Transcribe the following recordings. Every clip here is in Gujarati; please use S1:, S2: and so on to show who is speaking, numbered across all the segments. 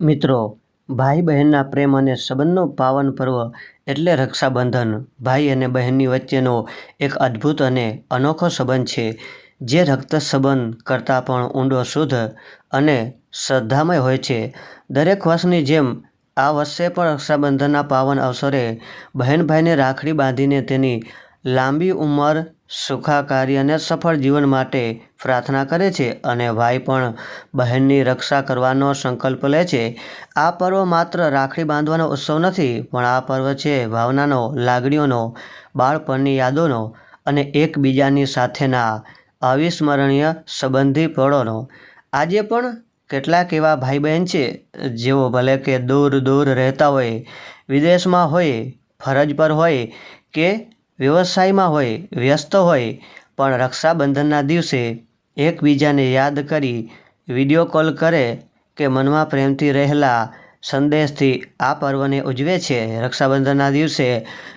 S1: મિત્રો ભાઈ બહેનના પ્રેમ અને સંબંધનો પાવન પર્વ એટલે રક્ષાબંધન. ભાઈ અને બહેનની વચ્ચેનો એક અદ્ભુત અને અનોખો સંબંધ છે, જે રક્ત સંબંધ કરતાં પણ ઊંડો શુદ્ધ અને શ્રદ્ધામય હોય છે. દરેક વર્ષની જેમ, આ વર્ષે પણ રક્ષાબંધનના પાવન અવસરે બહેન ભાઈને રાખડી બાંધીને તેની લાંબી ઉંમર સુખાકારી અને સફળ જીવન માટે પ્રાર્થના કરે છે અને ભાઈ પણ બહેનની રક્ષા કરવાનો સંકલ્પ લે છે. આ પર્વ માત્ર રાખડી બાંધવાનો ઉત્સવ નથી, પણ આ પર્વ છે ભાવનાનો, લાગણીઓનો, બાળપણની યાદોનો અને એકબીજાની સાથેના અવિસ્મરણીય સંબંધી પળોનો. આજે પણ કેટલાક એવા ભાઈ બહેન છે, જેઓ ભલે કે દૂર દૂર રહેતા હોય, વિદેશમાં હોય, ફરજ પર હોય કે વ્યવસાયમાં હોય, વ્યસ્ત હોય, પણ રક્ષાબંધનના દિવસે એકબીજાને યાદ કરી વીડિયો કોલ કરે કે મનમાં પ્રેમથી રહેલા સંદેશથી આ પર્વને ઉજવે છે. રક્ષાબંધનના દિવસે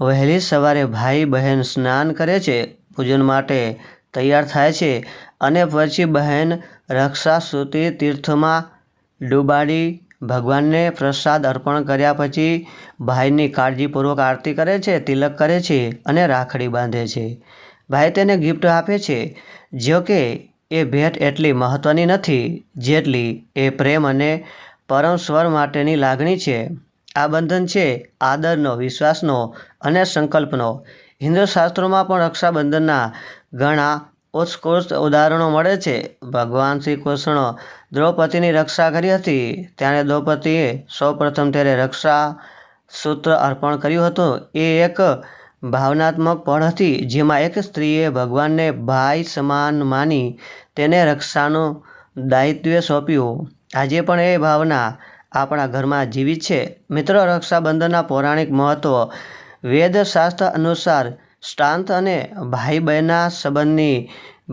S1: વહેલી સવારે ભાઈ બહેન સ્નાન કરે છે, પૂજન માટે તૈયાર થાય છે અને પછી બહેન રક્ષાસૂતી તીર્થમાં ડૂબાડી ભગવાનને પ્રસાદ અર્પણ કર્યા પછી ભાઈની કાળજીપૂર્વક આરતી કરે છે, તિલક કરે છે અને રાખડી બાંધે છે. ભાઈ તેને ગિફ્ટ આપે છે, જો કે એ ભેટ એટલી મહત્ત્વની નથી જેટલી એ પ્રેમ અને પરમ સ્વર માટેની લાગણી છે. આ બંધન છે આદરનો, વિશ્વાસનો અને સંકલ્પનો. હિન્દુ શાસ્ત્રોમાં પણ રક્ષાબંધનના ઘણા ઉત્કૃષ્ટ ઉદાહરણો મળે છે. ભગવાન શ્રી કૃષ્ણ દ્રૌપદીની રક્ષા કરી હતી. ત્યારે દ્રૌપદીએ સૌપ્રથમ ત્યારે રક્ષા સૂત્ર અર્પણ કર્યું હતું. એ એક ભાવનાત્મક પળ હતી, જેમાં એક સ્ત્રીએ ભગવાનને ભાઈ સમાન માની તેને રક્ષાનું દાયિત્વ સોંપ્યું. આજે પણ એ ભાવના આપણા ઘરમાં જીવિત છે. મિત્રો, રક્ષાબંધનના પૌરાણિક મહત્ત્વ વેદશાસ્ત્ર અનુસાર શ્રાંત અને ભાઈ બહેનના સંબંધની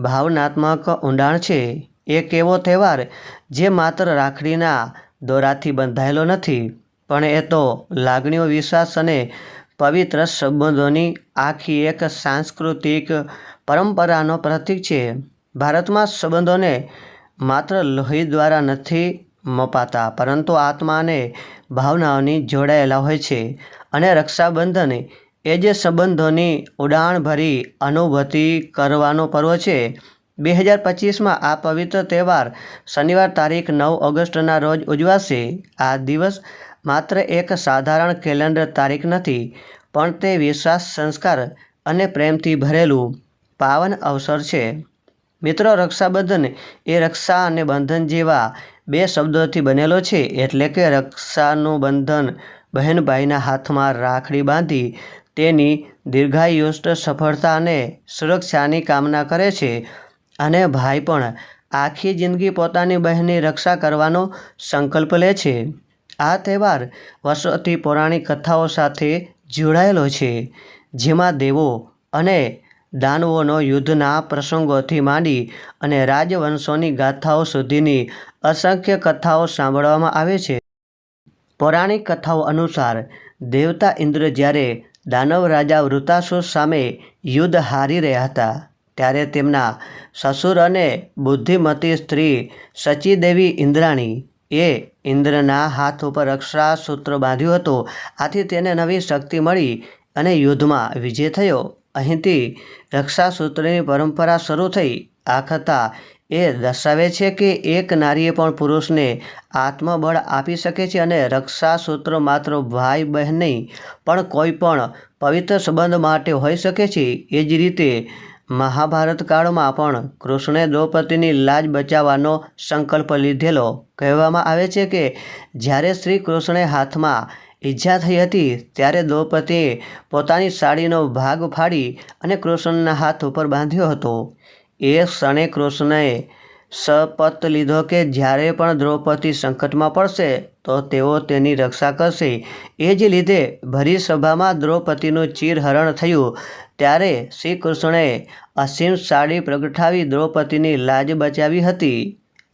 S1: ભાવનાત્મક ઊંડાણ છે. એક એવો તહેવાર જે માત્ર રાખડીના દોરાથી બંધાયેલો નથી, પણ એ તો લાગણીઓ, વિશ્વાસ અને પવિત્ર સંબંધોની આખી એક સાંસ્કૃતિક પરંપરાનો પ્રતીક છે. ભારતમાં સંબંધોને માત્ર લોહી દ્વારા નથી મપાતા, પરંતુ આત્મા અને ભાવનાઓની જોડાયેલા હોય છે અને રક્ષાબંધન એ જે સંબંધોની ઉડાણભરી અનુભૂતિ કરવાનો પર્વ છે. બે હજાર પચીસમાં આ પવિત્ર તહેવાર શનિવાર તારીખ નવ ઓગસ્ટના રોજ ઉજવાશે. આ દિવસ માત્ર એક સાધારણ કેલેન્ડર તારીખ નથી, પણ તે વિશ્વાસ, સંસ્કાર અને પ્રેમથી ભરેલું પાવન અવસર છે. મિત્રો, રક્ષાબંધન એ રક્ષા અને બંધન જેવા બે શબ્દોથી બનેલો છે. એટલે કે રક્ષાનું બંધન બહેન ભાઈના હાથમાં રાખડી બાંધી તેની દીર્ઘાયુષ્ટ સફળતા અને સુરક્ષાની કામના કરે છે. અને ભાઈ પણ આખી જિંદગી પોતાની બહેનની રક્ષા કરવાનો સંકલ્પ લે છે. આ તહેવાર વર્ષોથી પૌરાણિક કથાઓ સાથે જોડાયેલો છે, જેમાં દેવો અને દાનવોનો યુદ્ધના પ્રસંગોથી માંડી અને રાજવંશોની ગાથાઓ સુધીની અસંખ્ય કથાઓ સાંભળવામાં આવે છે. પૌરાણિક કથાઓ અનુસાર દેવતા ઇન્દ્ર જ્યારે દાનવ રાજા વૃતાસુર સામે યુદ્ધ હારી રહ્યા હતા. ત્યારે તેમના સસુર અને બુદ્ધિમતી સ્ત્રી સચીદેવી ઇન્દ્રાણી એ ઇન્દ્રના હાથ ઉપર રક્ષા સૂત્ર બાંધ્યું હતું. આથી તેને નવી શક્તિ મળી અને યુદ્ધમાં વિજય થયો. અહીંથી રક્ષાસૂત્રની પરંપરા શરૂ થઈ. આ કથા એ દર્શાવે છે કે એક નારીએ પણ પુરુષને આત્મબળ આપી શકે છે અને રક્ષાસૂત્ર માત્ર ભાઈ બહેન નહીં, પણ કોઈ પણ પવિત્ર સંબંધ માટે હોઈ શકે છે. એ જ રીતે મહાભારત કાળમાં પણ કૃષ્ણે દ્રૌપદીની લાજ બચાવવાનો સંકલ્પ લીધેલો. કહેવામાં આવે છે કે જ્યારે શ્રી કૃષ્ણે હાથમાં ઈજા થઈ હતી, ત્યારે દ્રૌપદીએ પોતાની સાડીનો ભાગ ફાડી અને કૃષ્ણના હાથ ઉપર બાંધ્યો હતો. એ ક્ષણે કૃષ્ણએ શપથ લીધો કે જ્યારે પણ દ્રૌપદી સંકટમાં પડશે, તો તેઓ તેની રક્ષા કરશે. એ જ લીધે ભરી સભામાં દ્રૌપદીનું ચીરહરણ થયું. ત્યારે શ્રી કૃષ્ણએ અસીમ સાડી પ્રગટાવી દ્રૌપદીની લાજ બચાવી હતી.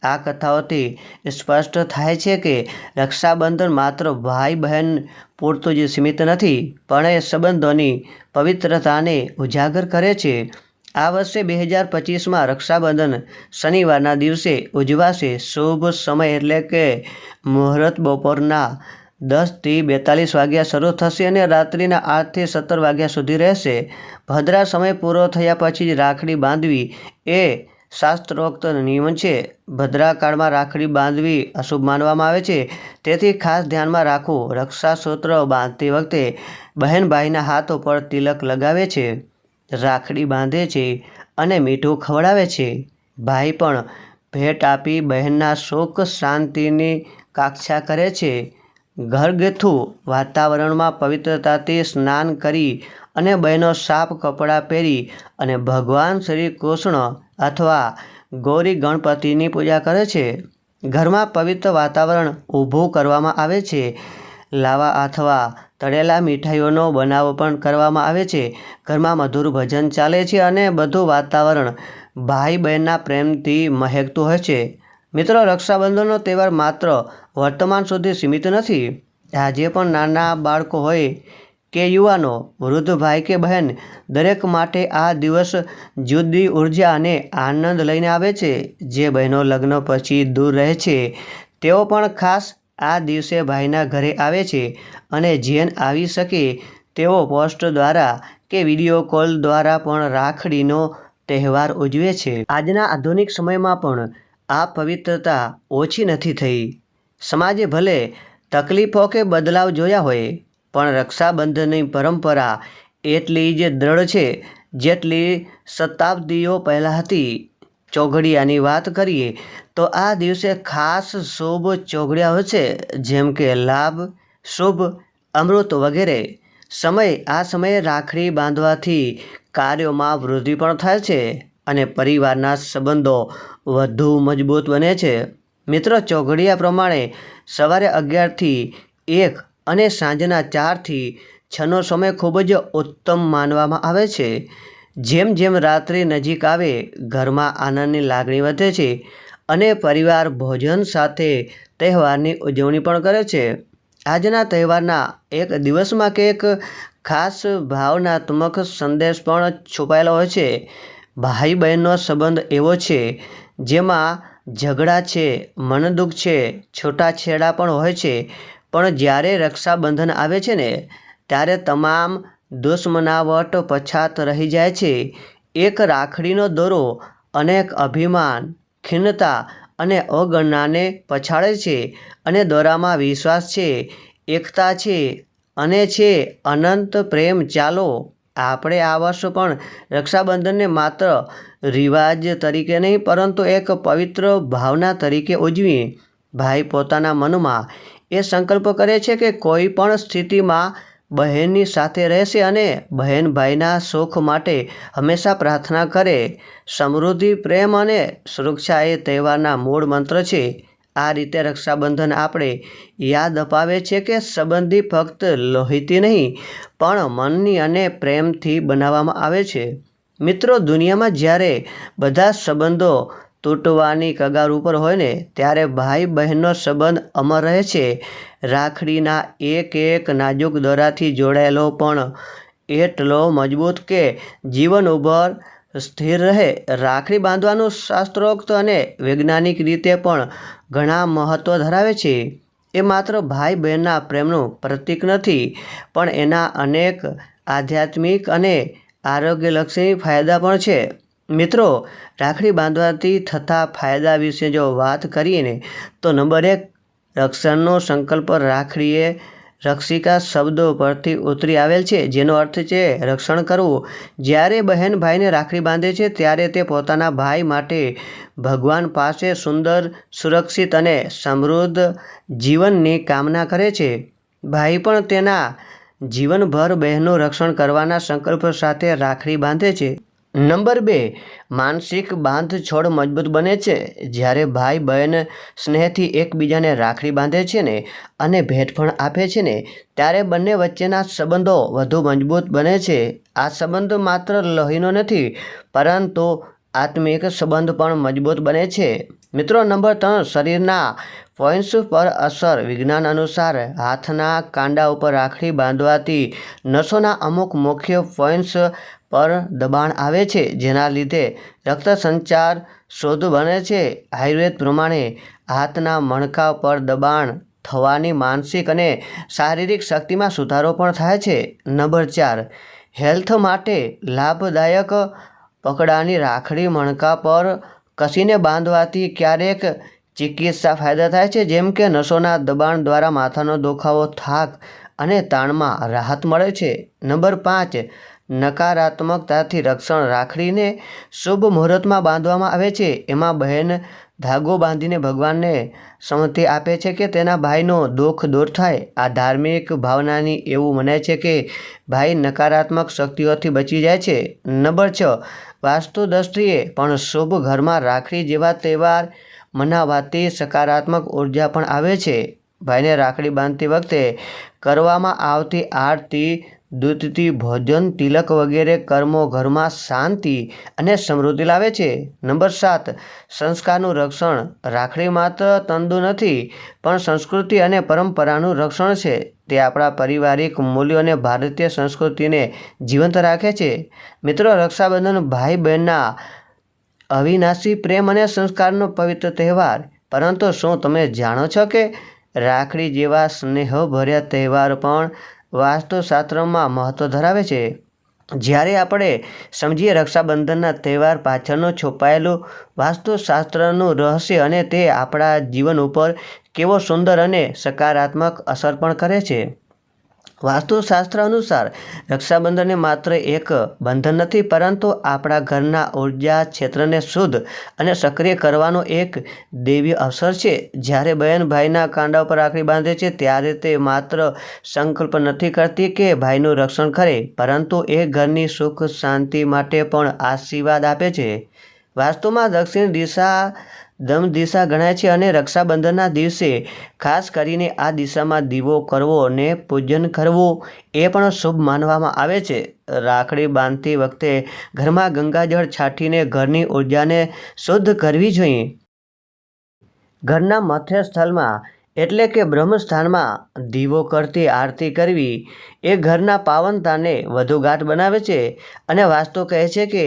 S1: આ કથાઓથી સ્પષ્ટ થાય છે કે રક્ષાબંધન માત્ર ભાઈ બહેન પૂરતું જ સીમિત નથી, પણ એ સંબંધોની પવિત્રતાને ઉજાગર કરે છે. આ વર્ષે બે હજાર પચીસમાં રક્ષાબંધન શનિવારના દિવસે ઉજવાશે. શુભ સમય એટલે કે મુહૂર્ત બપોરના દસથી બેતાલીસ વાગ્યા શરૂ થશે અને રાત્રિના આઠથી સત્તર વાગ્યા સુધી રહેશે. ભદ્રા સમય પૂરો થયા પછી જ રાખડી બાંધવી એ શાસ્ત્રોક્ત નિયમ છે. ભદ્રાકાળમાં રાખડી બાંધવી અશુભ માનવામાં આવે છે. તેથી ખાસ ધ્યાનમાં રાખવું. રક્ષાસૂત્ર બાંધતી વખતે બહેન ભાઈના હાથ ઉપર તિલક લગાવે છે. રાખડી બાંધે છે અને મીઠું ખવડાવે છે. ભાઈ પણ ભેટ આપી બહેનના શોક શાંતિની કાક્ષા કરે છે. ઘરગથ્થુ વાતાવરણમાં પવિત્રતાથી સ્નાન કરી અને બહેનો સાફ કપડાં પહેરી અને ભગવાન શ્રી કૃષ્ણ અથવા ગૌરી ગણપતિની પૂજા કરે છે. ઘરમાં પવિત્ર વાતાવરણ ઊભું કરવામાં આવે છે. લાવા અથવા તળેલા મીઠાઈઓનો બનાવ પણ કરવામાં આવે છે. ઘરમાં મધુર ભજન ચાલે છે અને બધું વાતાવરણ ભાઈ બહેનના પ્રેમથી મહેકતું હોય છે. મિત્રો, રક્ષાબંધનનો તહેવાર માત્ર વર્તમાન સુધી સીમિત નથી. આજે પણ નાના બાળકો હોય કે યુવાનો, વૃદ્ધ ભાઈ કે બહેન, દરેક માટે આ દિવસ જુદી ઊર્જા અને આનંદ લઈને આવે છે. જે બહેનો લગ્ન પછી દૂર રહે છે, તેઓ પણ ખાસ આ દિવસે ભાઈના ઘરે આવે છે અને જેન આવી શકે તેઓ પોસ્ટ દ્વારા કે વીડિયો કોલ દ્વારા પણ રાખડીનો તહેવાર ઉજવે છે. આજના આધુનિક સમયમાં પણ આ પવિત્રતા ઓછી નથી થઈ. સમાજે ભલે તકલીફો કે બદલાવ જોયા હોય, પણ રક્ષાબંધનની પરંપરા એટલી જ દ્રઢ છે જેટલી શતાબ્દીઓ પહેલાં હતી. ચોઘડિયાની વાત કરીએ, તો આ દિવસે ખાસ શુભ ચોઘડિયા હોય છે, જેમ કે લાભ, શુભ, અમૃત વગેરે. સમય, આ સમયે રાખડી બાંધવાથી કાર્યોમાં વૃદ્ધિ પણ થાય છે અને પરિવારના સંબંધો વધુ મજબૂત બને છે. મિત્રો, ચોઘડિયા પ્રમાણે સવારે અગિયારથી એક અને સાંજના ચારથી છનો સમય ખૂબ જ ઉત્તમ માનવામાં આવે છે. જેમ જેમ રાત્રિ નજીક આવે, ઘરમાં આનંદની લાગણી વધે છે અને પરિવાર ભોજન સાથે તહેવારની ઉજવણી પણ કરે છે. આજના તહેવારના એક દિવસમાં કે એક ખાસ ભાવનાત્મક સંદેશ પણ છુપાયેલો હોય છે. ભાઈ બહેનનો સંબંધ એવો છે, જેમાં ઝઘડા છે, મનદુખ છે, છૂટાછેડા પણ હોય છે. પણ જ્યારે રક્ષાબંધન આવે છે ને, ત્યારે તમામ દુશ્મનાવટ પછાત રહી જાય છે. એક રાખડીનો દોરો અનેક અભિમાન, ખિન્નતા અને અગણનાને પછાડે છે અને દોરામાં વિશ્વાસ છે. એકતા છે અને છે અનંત પ્રેમ. ચાલો આપણે આ વર્ષ પણ રક્ષાબંધનને માત્ર રિવાજ તરીકે નહીં, પરંતુ એક પવિત્ર ભાવના તરીકે ઉજવીએ. ભાઈ પોતાના મનમાં એ સંકલ્પ કરે છે કે કોઈ પણ સ્થિતિમાં બહેનની સાથે રહેશે અને બહેન ભાઈના સુખ માટે હંમેશા પ્રાર્થના કરે. સમૃદ્ધિ, પ્રેમ અને સુરક્ષા એ તહેવારના મૂળ મંત્ર છે. આ રીતે રક્ષાબંધન આપણે યાદ અપાવે છે કે સંબંધી ફક્ત લોહીથી નહીં, પણ મનની અને પ્રેમથી બનાવવામાં આવે છે. મિત્રો, દુનિયામાં જ્યારે બધા સંબંધો તૂટવાની કગાર ઉપર હોય ને, ત્યારે ભાઈ બહેનનો સંબંધ અમર રહે છે. રાખડીના એક એક નાજુક દોરાથી જોડાયેલો પણ એટલો મજબૂત કે જીવન ઉપર સ્થિર રહે. રાખડી બાંધવાનું શાસ્ત્રોક્ત અને વૈજ્ઞાનિક રીતે પણ ઘણા મહત્ત્વ ધરાવે છે. એ માત્ર ભાઈ બહેનના પ્રેમનું પ્રતીક નથી, પણ એના અનેક આધ્યાત્મિક અને આરોગ્યલક્ષી ફાયદા પણ છે. મિત્રો, રાખડી બાંધવાથી થતા ફાયદા વિશે જો વાત કરીએ ને, તો નંબર એક, રક્ષણનો સંકલ્પ રાખડીએ રક્ષિકા શબ્દો પરથી ઉતરી આવેલ છે, જેનો અર્થ છે રક્ષણ કરવું. જ્યારે બહેન ભાઈને રાખડી બાંધે છે, ત્યારે તે પોતાના ભાઈ માટે ભગવાન પાસે સુંદર, સુરક્ષિત અને સમૃદ્ધ જીવનની કામના કરે છે. ભાઈ પણ તેના જીવનભર બહેનનું રક્ષણ કરવાના સંકલ્પ સાથે રાખડી બાંધે છે. નંબર બે, માનસિક બાંધછોડ મજબૂત બને છે. જ્યારે ભાઈ બહેન સ્નેહથી એકબીજાને રાખડી બાંધે છે ને અને ભેટ પણ આપે છે ને, ત્યારે બંને વચ્ચેના સંબંધો વધુ મજબૂત બને છે. આ સંબંધ માત્ર લોહીનો નથી, પરંતુ આત્મિક સંબંધ પણ મજબૂત બને છે. મિત્રો, નંબર ત્રણ, શરીરના પોઈન્ટ્સ પર અસર. વિજ્ઞાન અનુસાર, હાથના કાંડા ઉપર રાખડી બાંધવાથી નસોના અમુક મુખ્ય પોઈન્ટ્સ પર દબાણ આવે છે, જેના લીધે રક્ત સંચાર શોધ બને છે. આયુર્વેદ પ્રમાણે હાથના મણકા પર દબાણ થવાની માનસિક અને શારીરિક શક્તિમાં સુધારો પણ થાય છે. નંબર ચાર, હેલ્થ માટે લાભદાયક પકડાની રાખડી મણકા પર કસીને બાંધવાથી ક્યારેક ચિકિત્સા ફાયદા થાય છે, જેમ કે નસોના દબાણ દ્વારા માથાનો દુખાવો, થાક અને તાણમાં રાહત મળે છે. નંબર પાંચ નકારાત્મકતાથી રક્ષણ રાખડીને શુભ મુહૂર્તમાં બાંધવામાં આવે છે. એમાં બહેન ધાગો બાંધીને ભગવાનને સમતિ આપે છે કે તેના ભાઈનો દુઃખ દૂર થાય. આ ધાર્મિક ભાવનાની એવું મનાય છે કે ભાઈ નકારાત્મક શક્તિઓથી બચી જાય છે. નંબર છ વાસ્તુ દ્રષ્ટિએ પણ શુભ ઘરમાં રાખડી જેવા તહેવાર મનાવાથી સકારાત્મક ઊર્જા પણ આવે છે. ભાઈને રાખડી બાંધતી વખતે કરવામાં આવતી આરતી દૂધથી ભોજન, તિલક વગેરે કર્મો ઘરમાં શાંતિ અને સમૃદ્ધિ લાવે છે. નંબર સાત, સંસ્કારનું રક્ષણ. રાખડી માત્ર તંદુ નથી, પણ સંસ્કૃતિ અને પરંપરાનું રક્ષણ છે. તે આપણા પારિવારિક મૂલ્યો અને ભારતીય સંસ્કૃતિને જીવંત રાખે છે. મિત્રો, રક્ષાબંધન ભાઈ બહેનના અવિનાશી પ્રેમ અને સંસ્કારનો પવિત્ર તહેવાર. પરંતુ શું તમે જાણો છો કે રાખડી જેવા સ્નેહભર્યા તહેવાર પણ વાસ્તુશાસ્ત્રમાં મહત્ત્વ ધરાવે છે. જ્યારે આપણે સમજીએ રક્ષાબંધનના તહેવાર પાછળનો છુપાયેલું વાસ્તુશાસ્ત્રનું રહસ્ય અને તે આપણા જીવન ઉપર કેવો સુંદર અને સકારાત્મક અસર પણ કરે છે. વાસ્તુશાસ્ત્ર અનુસાર રક્ષાબંધન એ માત્ર એક બંધન નથી, પરંતુ આપણા ઘરના ઊર્જા ક્ષેત્રને શુદ્ધ અને સક્રિય કરવાનો એક દૈવી અવસર છે. જ્યારે બહેન ભાઈના કાંડા ઉપર રાખડી બાંધે છે, ત્યારે તે માત્ર સંકલ્પ નથી કરતી કે ભાઈનું રક્ષણ કરે, પરંતુ એ ઘરની સુખ શાંતિ માટે પણ આશીર્વાદ આપે છે. વાસ્તુમાં દક્ષિણ દિશા દમ દિશા ગણાય છે અને રક્ષાબંધનના દિવસે ખાસ કરીને આ દિશામાં દીવો કરવો અને પૂજન કરવું એ પણ શુભ માનવામાં આવે છે. રાખડી બાંધતી વખતે ઘરમાં ગંગાજળ છાંટીને ઘરની ઉર્જાને શુદ્ધ કરવી જોઈએ. ઘરના મધ્ય સ્થળમાં એટલે કે બ્રહ્મસ્થાનમાં દીવો કરતી આરતી કરવી એ ઘરના પાવનતાને વધુ ગાઢ બનાવે છે અને વાસ્તુ કહે છે કે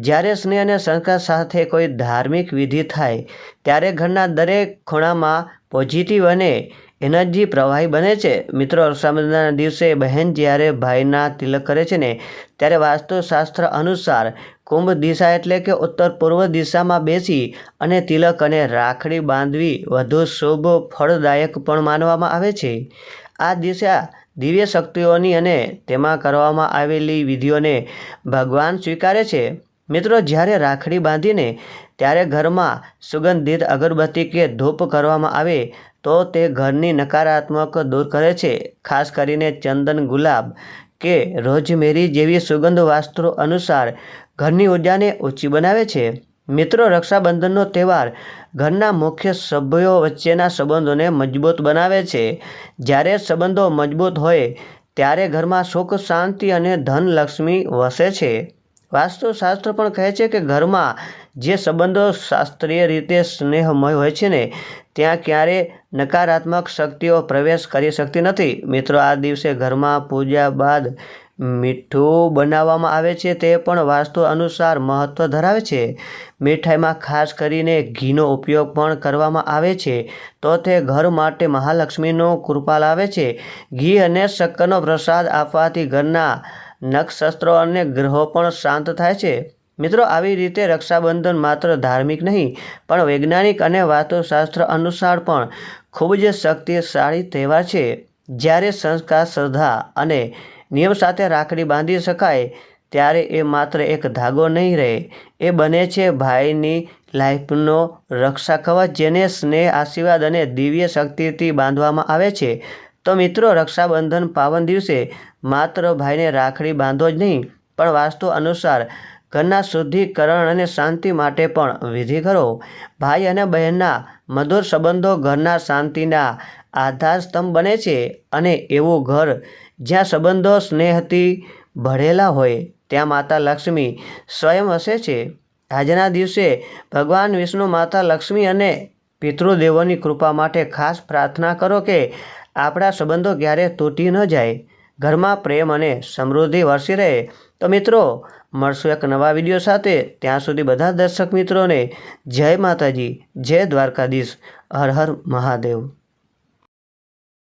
S1: જ્યારે સ્નેહ અને સંસ્કાર સાથે કોઈ ધાર્મિક વિધિ થાય, ત્યારે ઘરના દરેક ખૂણામાં પોઝિટિવ અને એનર્જી પ્રવાહી બને છે. મિત્રો, રક્ષાબંધનના દિવસે બહેન જ્યારે ભાઈના તિલક કરે છે ને, ત્યારે વાસ્તુશાસ્ત્ર અનુસાર કુંભ દિશા એટલે કે ઉત્તર પૂર્વ દિશામાં બેસી અને તિલક અને રાખડી બાંધવી વધુ શુભ, ફળદાયક પણ માનવામાં આવે છે. આ દિશા દિવ્ય શક્તિઓની અને તેમાં કરવામાં આવેલી વિધિઓને ભગવાન સ્વીકારે છે. મિત્રો, જ્યારે રાખડી બાંધીને, ત્યારે ઘરમાં સુગંધિત અગરબત્તી કે ધૂપ કરવામાં આવે તો તે ઘરની નકારાત્મક દૂર કરે છે, ખાસ કરીને ચંદન ગુલાબ કે રોજમેરી જેવી સુગંધ વાસ્ત્રો અનુસાર ઘરની ઉર્જાને ઊંચી બનાવે છે. મિત્રો, રક્ષાબંધનનો તહેવાર ઘરના મુખ્ય સભ્યો વચ્ચેના સંબંધોને મજબૂત બનાવે છે. જ્યારે સંબંધો મજબૂત હોય, ત્યારે ઘરમાં સુખ, શાંતિ અને ધન લક્ષ્મી વસે છે. વાસ્તુશાસ્ત્ર પણ કહે છે કે ઘરમાં જે સંબંધો શાસ્ત્રીય રીતે સ્નેહમય હોય છે ને, ત્યાં ક્યારે નકારાત્મક શક્તિઓ પ્રવેશ કરી શકતી નથી. મિત્રો, આ દિવસે ઘરમાં પૂજા બાદ મીઠું બનાવવામાં આવે છે, તે પણ વાસ્તુ અનુસાર મહત્ત્વ ધરાવે છે. મીઠાઈમાં ખાસ કરીને ઘીનો ઉપયોગ પણ કરવામાં આવે છે. તો તે ઘર માટે મહાલક્ષ્મીનો કૃપા લાવે છે. ઘી અને શક્કરનો પ્રસાદ આપવાથી ઘરના નક્ષશસ્ત્રો અને ગ્રહો પણ શાંત થાય છે. મિત્રો, આવી રીતે રક્ષાબંધન માત્ર ધાર્મિક નહીં, પણ વૈજ્ઞાનિક અને વાસ્તુશાસ્ત્ર અનુસાર પણ ખૂબ જ શક્તિશાળી તહેવાર છે. જ્યારે સંસ્કાર, શ્રદ્ધા અને નિયમ સાથે રાખડી બાંધી શકાય, ત્યારે એ માત્ર એક ધાગો નહીં રહે. એ બને છે ભાઈની લાઈફનો રક્ષા કવચ જેને સ્નેહ, આશીર્વાદ અને દિવ્ય શક્તિથી બાંધવામાં આવે છે. તો મિત્રો, રક્ષાબંધન પાવન દિવસે માત્ર ભાઈને રાખડી બાંધો જ નહીં, પણ વાસ્તુ અનુસાર ઘરના શુદ્ધિકરણ અને શાંતિ માટે પણ વિધિ કરો. ભાઈ અને બહેનના મધુર સંબંધો ઘરના શાંતિના આધાર સ્તંભ બને છે અને એવું ઘર જ્યાં સંબંધો સ્નેહથી ભળેલા હોય, ત્યાં માતા લક્ષ્મી સ્વયં હસે છે. આજના દિવસે ભગવાન વિષ્ણુ, માતા લક્ષ્મી અને પિતૃદેવોની કૃપા માટે ખાસ પ્રાર્થના કરો કે આપણા સંબંધો ક્યારે તૂટી ન જાય. ઘરમાં પ્રેમ અને સમૃદ્ધિ વરસી રહે. તો મિત્રો, મળશું એક નવા વીડિયો સાથે. ત્યાં સુધી બધા દર્શક મિત્રોને જય માતાજી, જય દ્વારકાધીશ. હર હર મહાદેવ.